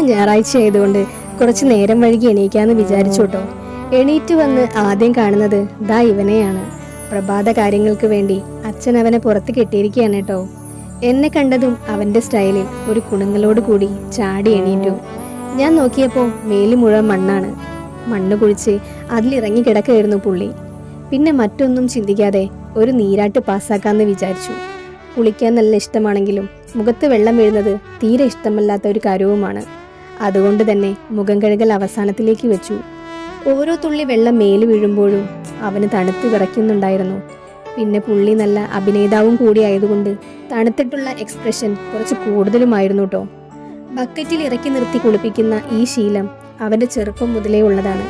ഇന്ന് ഞായറാഴ്ച ആയതുകൊണ്ട് കുറച്ച് നേരം വഴുകി എണീക്കാന്ന് വിചാരിച്ചു കേട്ടോ. എണീറ്റ് വന്ന് ആദ്യം കാണുന്നത് ദാ ഇവനെയാണ്. പ്രഭാത കാര്യങ്ങൾക്ക് വേണ്ടി അച്ഛൻ അവനെ പുറത്ത് കെട്ടിയിരിക്കുകയാണ് കേട്ടോ. എന്നെ കണ്ടതും അവന്റെ സ്റ്റൈലിൽ ഒരു കുണുങ്ങളോട് കൂടി ചാടി എണീറ്റു. ഞാൻ നോക്കിയപ്പോൾ മേലി മുഴുവൻ മണ്ണാണ്. മണ്ണ് കുഴിച്ച് അതിലിറങ്ങി കിടക്കുകയായിരുന്നു പുള്ളി. പിന്നെ മറ്റൊന്നും ചിന്തിക്കാതെ ഒരു നീരാട്ട് പാസ്സാക്കാന്ന് വിചാരിച്ചു. കുളിക്കാൻ നല്ല ഇഷ്ടമാണെങ്കിലും മുഖത്ത് വെള്ളം വീഴുന്നത് തീരെ ഇഷ്ടമല്ലാത്ത ഒരു കാര്യവുമാണ്. അതുകൊണ്ട് തന്നെ മുഖം കഴുകൽ അവസാനത്തിലേക്ക് വെച്ചു. ഓരോ തുള്ളി വെള്ളം മേൽ വീഴുമ്പോഴും അവന് തണുത്ത് വിറയ്ക്കുന്നുണ്ടായിരുന്നു. പിന്നെ പുള്ളി നല്ല അഭിനേതാവും കൂടി ആയതുകൊണ്ട് തണുത്തിട്ടുള്ള എക്സ്പ്രഷൻ കുറച്ച് കൂടുതലുമായിരുന്നു കേട്ടോ ബക്കറ്റിൽ ഇറക്കി നിർത്തി കുളിപ്പിക്കുന്ന ഈ ശീലം അവന്റെ ചെറുപ്പം മുതലേ ഉള്ളതാണ്.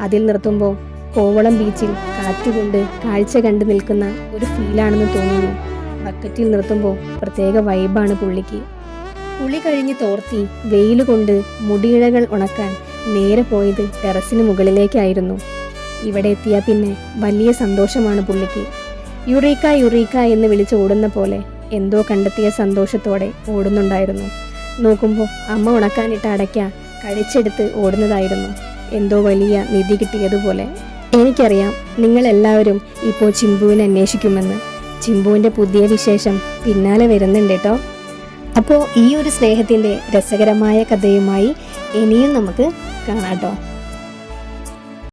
അതിൽ നിർത്തുമ്പോൾ കോവളം ബീച്ചിൽ കാറ്റുകൊണ്ട് കാഴ്ച കണ്ടു നിൽക്കുന്ന ഒരു ഫീലാണെന്ന് തോന്നുന്നു. ബക്കറ്റിൽ നിർത്തുമ്പോൾ പ്രത്യേക വൈബാണ് പുള്ളിക്ക്. കുളി കഴിഞ്ഞ് തോർത്തി വെയിൽ കൊണ്ട് മുടിയിഴകൾ ഉണക്കാൻ നേരെ പോയത് ടെറസിന് മുകളിലേക്കായിരുന്നു. ഇവിടെ എത്തിയ പിന്നെ വലിയ സന്തോഷമാണ് പുള്ളിക്ക്. യുറീക്ക യുറീക്ക എന്ന് വിളിച്ച് ഓടുന്ന പോലെ എന്തോ കണ്ടെത്തിയ സന്തോഷത്തോടെ ഓടുന്നുണ്ടായിരുന്നു. നോക്കുമ്പോൾ അമ്മ ഉണക്കാനിട്ട അടയ്ക്ക കഴിച്ചെടുത്ത് ഓടുന്നതായിരുന്നു. എന്തോ വലിയ നിധി കിട്ടിയതുപോലെ. എനിക്കറിയാം നിങ്ങളെല്ലാവരും ഇപ്പോൾ ചിമ്പുവിനെ അന്വേഷിക്കുമെന്ന്. ചിമ്പുവിന്റെ പുതിയ വിശേഷം പിന്നാലെ വരുന്നുണ്ട് കേട്ടോ. അപ്പോൾ ഈ ഒരു സ്നേഹത്തിന്റെ രസകരമായ കഥയുമായി ഇനിയും നമുക്ക് കാണാം കേട്ടോ.